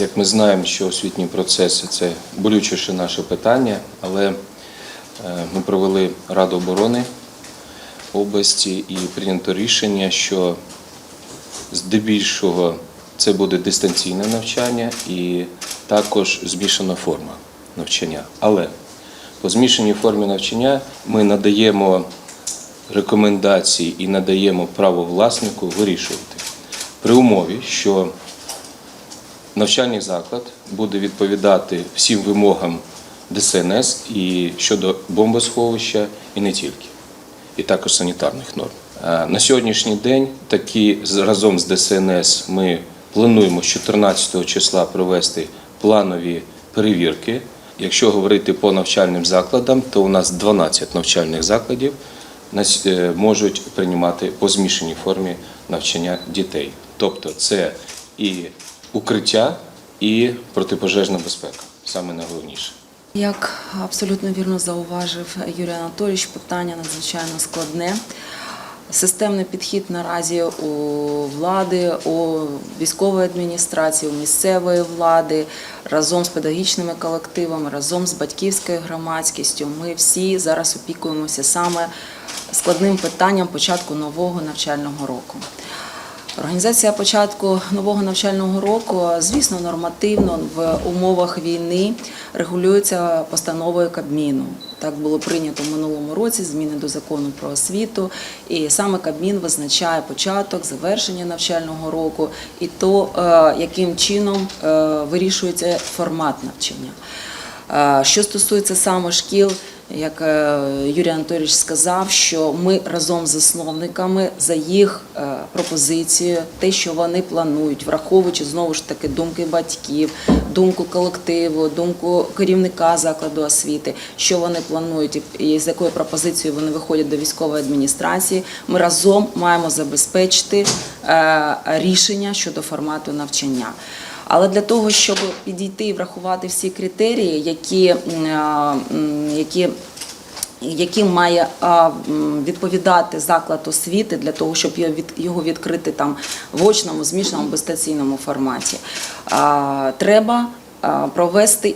Як ми знаємо, що освітні процеси це болючіше наше питання, але е, ми провели Раду оборони області і прийнято рішення, що здебільшого це буде дистанційне навчання і також змішана форма навчання. Але по змішаній формі навчання ми надаємо рекомендації і надаємо право власнику вирішувати при умові, що навчальний заклад буде відповідати всім вимогам ДСНС і щодо бомбосховища, і не тільки, і також санітарних норм. Е, На сьогоднішній день такі разом з ДСНС ми плануємо з 14 числа провести планові перевірки. Якщо говорити по навчальним закладам, то у нас 12 навчальних закладів е, можуть приймати по змішаній формі навчання дітей. Тобто це і укриття, і протипожежна безпека. Саме найголовніше. Як абсолютно вірно зауважив Юрій Анатолійович, питання надзвичайно складне. Системний підхід наразі у влади, у військової адміністрації, у місцевої влади, разом з педагогічними колективами, разом з батьківською громадськістю. Ми всі зараз опікуємося саме складним питанням початку нового навчального року. Організація початку нового навчального року, звісно, нормативно в умовах війни регулюється постановою Кабміну. Так було прийнято в минулому році зміни до закону про освіту, і саме Кабмін визначає початок, завершення навчального року і то, е, яким чином е, вирішується формат навчання. Е, Що стосується саме шкіл, як е, Юрій Анатолійович сказав, що ми разом з засновниками за їх е, пропозицією, те, що вони планують, враховуючи знову ж таки думки батьків, думку колективу, думку керівника закладу освіти, що вони планують і- і з якою пропозицією вони виходять до військової адміністрації, ми разом маємо забезпечити е, рішення щодо формату навчання. Але для того, щоб підійти і врахувати всі критерії, які, які яким має відповідати заклад освіти для того, щоб його від- його відкрити там в очному, змішаному, дистанційному форматі. Треба провести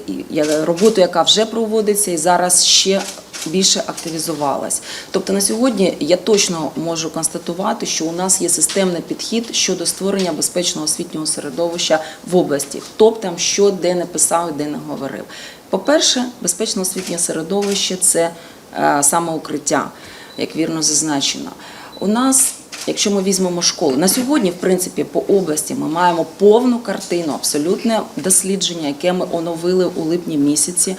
роботу, яка вже проводиться, і зараз ще більше активізувалась. Тобто на сьогодні я точно можу констатувати, що у нас є системний підхід щодо створення безпечного освітнього середовища в області. Хто б там що де не писав, де не говорив. По-перше, безпечне освітнє середовище це е, саме як вірно зазначено. У нас Якщо ми візьмемо школи, на сьогодні, в принципі, по області ми маємо повну картину, абсолютне дослідження, яке ми оновили у липні місяці.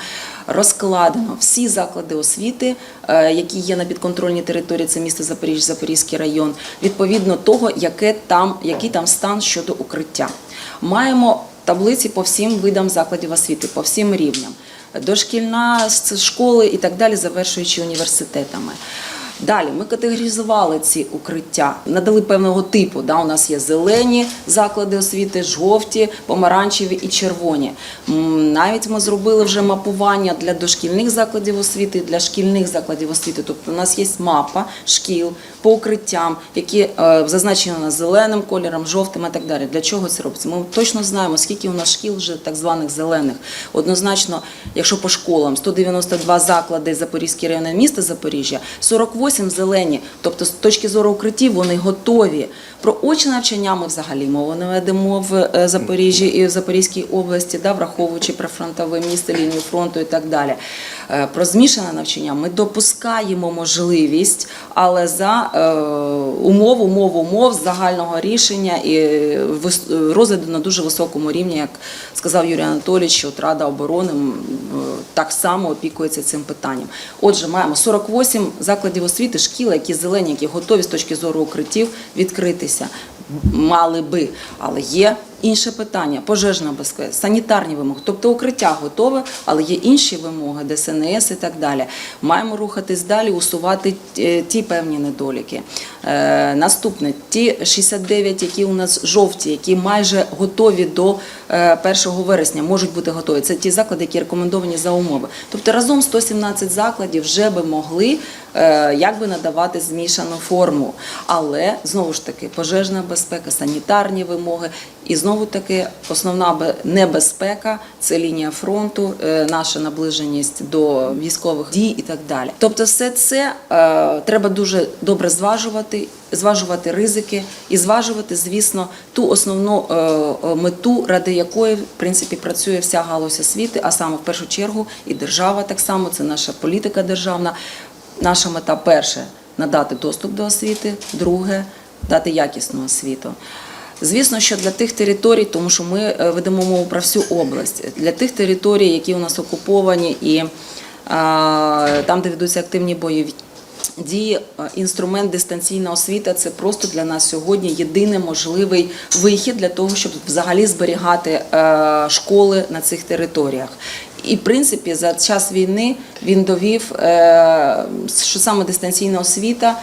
Розкладено всі заклади освіти, е, які є на підконтрольній території, це місто Запоріжжя, Запорізький район, відповідно того, яке там, який там стан щодо укриття. Маємо таблиці по всім видам закладів освіти, по всім рівням. Дошкільна школи і так далі, завершуючи університетами. Далі ми категоризували ці укриття, надали певного типу. Да, у нас є зелені заклади освіти, жовті, помаранчеві і червоні. Навіть ми зробили вже мапування для дошкільних закладів освіти, для шкільних закладів освіти. Тобто у нас є мапа шкіл по укриттям, які е, зазначені зеленим кольором, жовтим і так далі. Для чого це робиться? Ми точно знаємо, скільки у нас шкіл вже так званих зелених. Однозначно, якщо по школам 192 заклади Запорізький район міста Запоріжжя, 48 зелені. Тобто, з точки зору укриттів, вони готові. Про очне навчання ми взагалі мову не ведемо в е, Запоріжжі і в Запорізькій області, да, враховуючи прифронтове місто, лінію фронту і так далі. Е, Про змішане навчання ми допускаємо можливість, але за умов, умов, умов загального рішення і розгляду на дуже високому рівні, як сказав Юрій Анатолійович, що Рада оборони е, так само опікується цим питанням. Отже, маємо 48 закладів освіти, шкіл, які зелені, які готові з точки зору укриттів відкритися. Мали би, але є інше питання: пожежна безпека, санітарні вимоги. Тобто укриття готове, але є інші вимоги, ДСНС і так далі. Маємо рухатись далі, усувати е, ті певні недоліки. Е, наступне, ті 69, які у нас жовті, які майже готові до е, 1 вересня можуть бути готові. Це ті заклади, які рекомендовані за умови. Тобто разом 117 закладів вже би могли е, якби надавати змішану форму. Але знову ж таки пожежна безпека, санітарні вимоги. І знову таки основна бе- небезпека це лінія фронту, е, наша наближеність до військових дій і так далі. Тобто, все це е, треба дуже добре зважувати, зважувати ризики і зважувати, звісно, ту основну е, е, мету, ради якої в принципі працює вся галузь освіти, а саме в першу чергу і держава так само, це наша політика державна. Наша мета перше надати доступ до освіти, друге дати якісну освіту. Звісно, що для тих територій, тому що ми е, ведемо мову про всю область, для тих територій, які у нас окуповані і а, там, де ведуться активні бойові дії, е, інструмент дистанційна освіта це просто для нас сьогодні єдиний можливий вихід для того, щоб взагалі зберігати е, школи на цих територіях. І в принципі за час війни він довів, е, що саме дистанційна освіта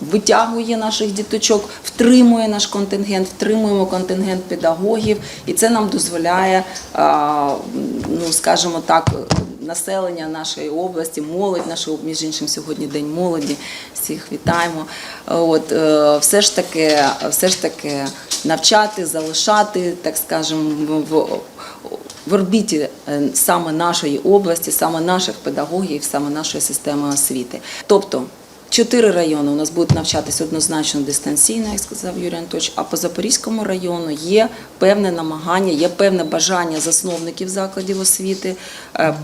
витягує наших діточок, втримує наш контингент, втримуємо контингент педагогів, і це нам дозволяє, ну скажімо так, населення нашої області, молодь нашої між іншим сьогодні день молоді. Всіх вітаємо. От е, все ж таки, все ж таки навчати, залишати, так скажемо, в в орбіті е, саме нашої області, саме наших педагогів, саме нашої системи освіти. Тобто чотири райони у нас будуть навчатися однозначно дистанційно, як сказав Юрій Анатольович, а по Запорізькому району є певне намагання, є певне бажання засновників закладів освіти е,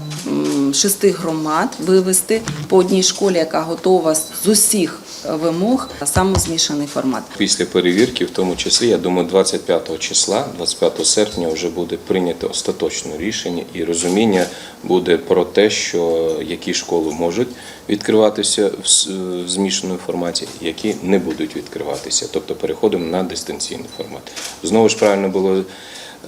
шести громад вивести по одній школі, яка готова з усіх вимог, саме змішаний формат. Після перевірки, в тому числі, я думаю, 25 числа, 25 серпня, вже буде прийнято остаточне рішення і розуміння буде про те, що які школи можуть відкриватися в змішаному форматі, які не будуть відкриватися. Тобто переходимо на дистанційний формат. Знову ж правильно було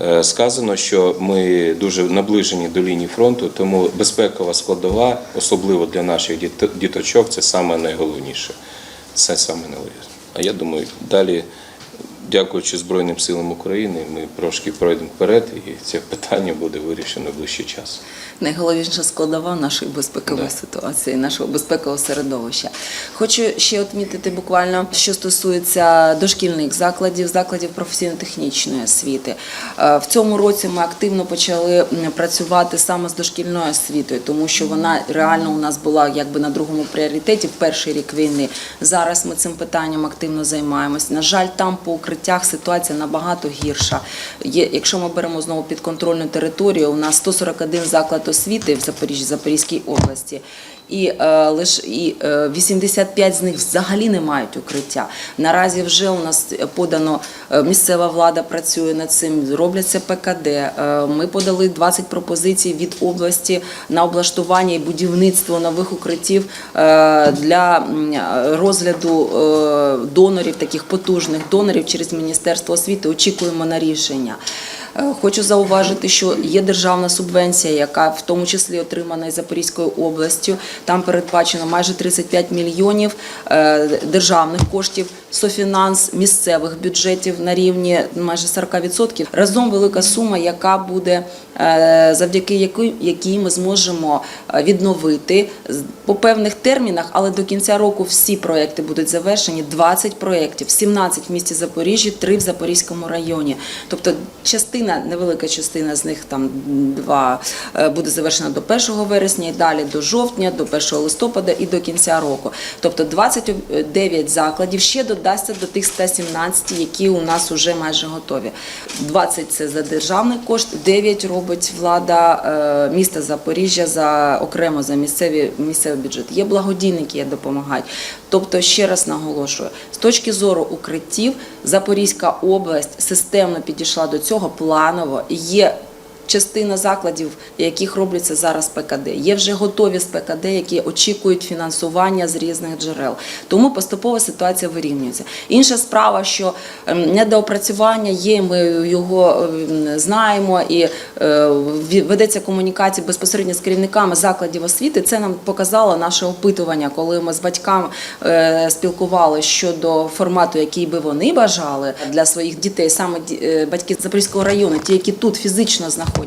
е, сказано, що ми дуже наближені до лінії фронту, тому безпекова складова, особливо для наших діт- діточок, це саме найголовніше. Це саме найголовніше. А я думаю, далі, дякуючи Збройним силам України, ми трошки пройдемо вперед, і це питання буде вирішено в ближчий час. Найголовніша складова нашої безпекової ситуації, нашого безпекового середовища. Хочу ще відмітити буквально, що стосується дошкільних закладів, закладів професійно-технічної освіти. Е, В цьому році ми активно почали працювати саме з дошкільною освітою, тому що вона реально у нас була якби на другому пріоритеті в перший рік війни. Зараз ми цим питанням активно займаємось. На жаль, там по укриттях ситуація набагато гірша. Якщо ми беремо знову підконтрольну територію, у нас 141 заклад освіти в Запоріжжі, Запорізькій області. І е, лише і е, 85 з них взагалі не мають укриття. Наразі вже у нас подано е, місцева влада працює над цим. Робляться ПКД. Е, Ми подали 20 пропозицій від області на облаштування і будівництво нових укриттів е, для розгляду е, донорів, таких потужних донорів через Міністерство освіти. Очікуємо на рішення. Е, Хочу зауважити, що є державна субвенція, яка в тому числі отримана і Запорізькою областю. Там передбачено майже 35 мільйонів е, державних коштів, софінанс місцевих бюджетів на рівні майже 40%. Разом велика сума, яка буде е, завдяки якій, ми зможемо відновити по певних термінах, але до кінця року всі проекти будуть завершені. 20 проєктів, 17 в місті Запоріжжі, 3 в Запорізькому районі. Тобто частина, невелика частина з них там два е, буде завершена до 1 вересня і далі до жовтня, до 1 листопада і до кінця року. Тобто 29 закладів ще додасться до тих 117, які у нас вже майже готові. 20 – це за державний кошт, 9 робить влада е, міста Запоріжжя за окремо за місцеві місцевий бюджет. Є благодійники, які допомагають. Тобто, ще раз наголошую, з точки зору укриттів, Запорізька область системно підійшла до цього планово. Є частина закладів, яких робляться зараз ПКД. Є вже готові з ПКД, які очікують фінансування з різних джерел. Тому поступова ситуація вирівнюється. Інша справа, що ем, недоопрацювання є, ми його ем, знаємо і е, ведеться комунікація безпосередньо з керівниками закладів освіти. Це нам показало наше опитування, коли ми з батьками е, спілкувалися щодо формату, який би вони бажали для своїх дітей, саме е, батьки Запорізького району, ті, які тут фізично знаходяться.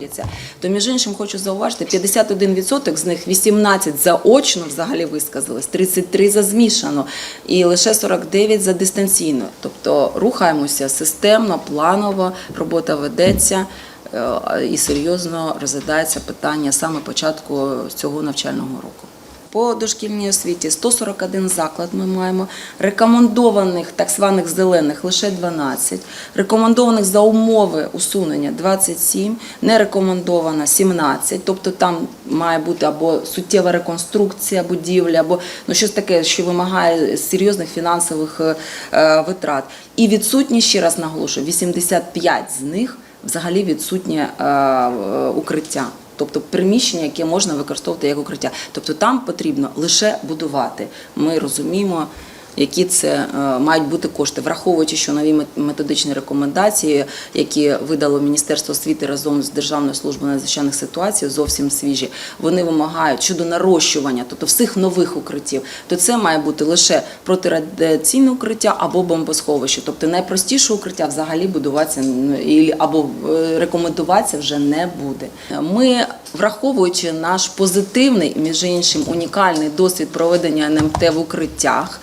То між іншим хочу зауважити, 51% з них 18 заочно взагалі висказались, 33 за змішано і лише 49 за дистанційно. Тобто рухаємося системно, планово, робота ведеться. е, І серйозно розглядається питання саме початку цього навчального року. По дошкільній освіті. 141 заклад ми маємо, рекомендованих так званих зелених лише 12, рекомендованих за умови усунення 27, не рекомендовано 17, тобто там має бути або суттєва реконструкція будівлі, або ну, щось таке, що вимагає серйозних фінансових е, е, витрат. І відсутні, ще раз наголошую, 85 з них взагалі відсутнє е, укриття. Тобто приміщення, яке можна використовувати як укриття. Тобто там потрібно лише будувати. Ми розуміємо, які це е, мають бути кошти, враховуючи, що нові мет- методичні рекомендації, які видало Міністерство освіти разом з Державною службою надзвичайних ситуацій, зовсім свіжі. Вони вимагають щодо нарощування, тобто всіх нових укриттів, то це має бути лише протирадіаційне укриття або бомбосховище. Тобто найпростіше укриття взагалі будуватися ну, або е, рекомендуватися вже не буде. Ми, враховуючи наш позитивний, між іншим, унікальний досвід проведення НМТ в укриттях,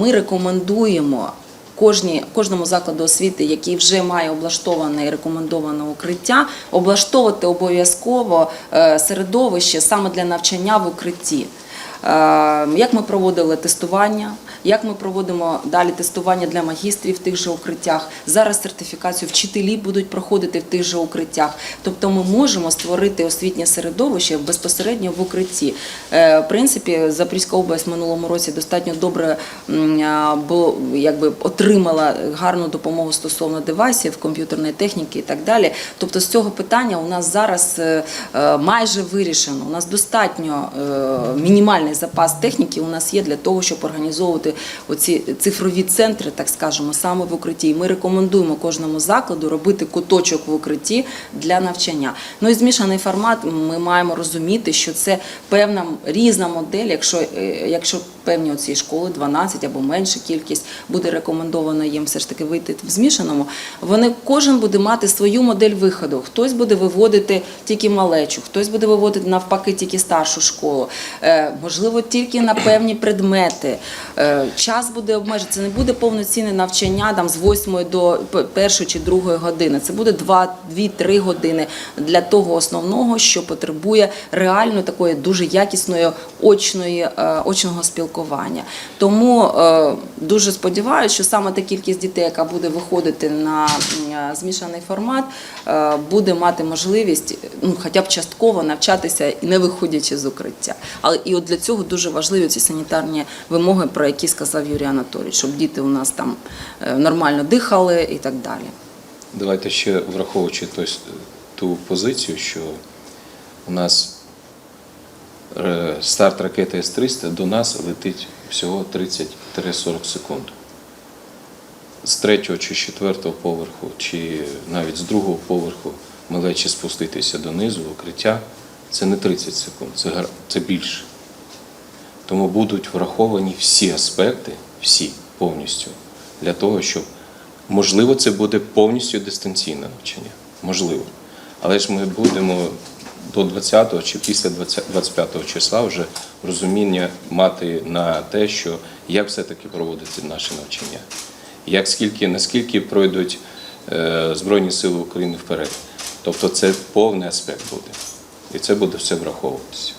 ми рекомендуємо. Кожні, кожному закладу освіти, який вже має облаштоване і рекомендоване укриття, облаштовувати обов'язково е, середовище саме для навчання в укритті. Е, Як ми проводили тестування, як ми проводимо далі тестування для магістрів в тих же укриттях. Зараз сертифікацію вчителі будуть проходити в тих же укриттях. Тобто ми можемо створити освітнє середовище безпосередньо в укритті. Е, В принципі, Запорізька область в минулому році достатньо добре якби отримала гарну допомогу стосовно девайсів, комп'ютерної техніки і так далі. Тобто з цього питання у нас зараз е, е, майже вирішено. У нас достатньо мінімальний запас техніки у нас є для того, щоб організовувати оці цифрові центри, так скажемо, саме в укритті. І Ми рекомендуємо кожному закладу робити куточок в укритті для навчання. Ну і змішаний формат ми маємо розуміти, що це певна різна модель, якщо, е, якщо певні оці школи 12 або менша кількість буде рекомендовано їм все ж таки вийти в змішаному. Вони кожен буде мати свою модель виходу. Хтось буде виводити тільки малечу, хтось буде виводити навпаки тільки старшу школу. Е, можливо, тільки на певні предмети. Е, час буде обмежений. Це не буде повноцінне навчання там з 8 до п- першої чи другої години. Це буде 2-3 години для того основного, що потребує реально такої дуже якісної очної, е, очного спілкування. Тому е, дуже сподіваюся, що саме та кількість дітей, яка буде виходити на е, змішаний формат, е, буде мати можливість ну, хоча б частково навчатися не виходячи з укриття. Але і от для цього дуже важливі ці санітарні вимоги, про які сказав Юрій Анатолійович, щоб діти у нас там нормально дихали і так далі. Давайте ще враховуючи ту позицію, що у нас старт ракети С-300 до нас летить всього 30-40 секунд. З третього чи четвертого поверху, чи навіть з другого поверху малечі спуститися донизу, укриття, це не 30 секунд, це, це більше. Тому будуть враховані всі аспекти, всі повністю, для того, щоб можливо це буде повністю дистанційне навчання. Можливо. Але ж ми будемо до 20-го чи після 25-го числа вже розуміння мати на те, що як все-таки проводиться наше навчання, як скільки, наскільки пройдуть е, Збройні Сили України вперед. Тобто це повний аспект буде. І це буде все враховуватися.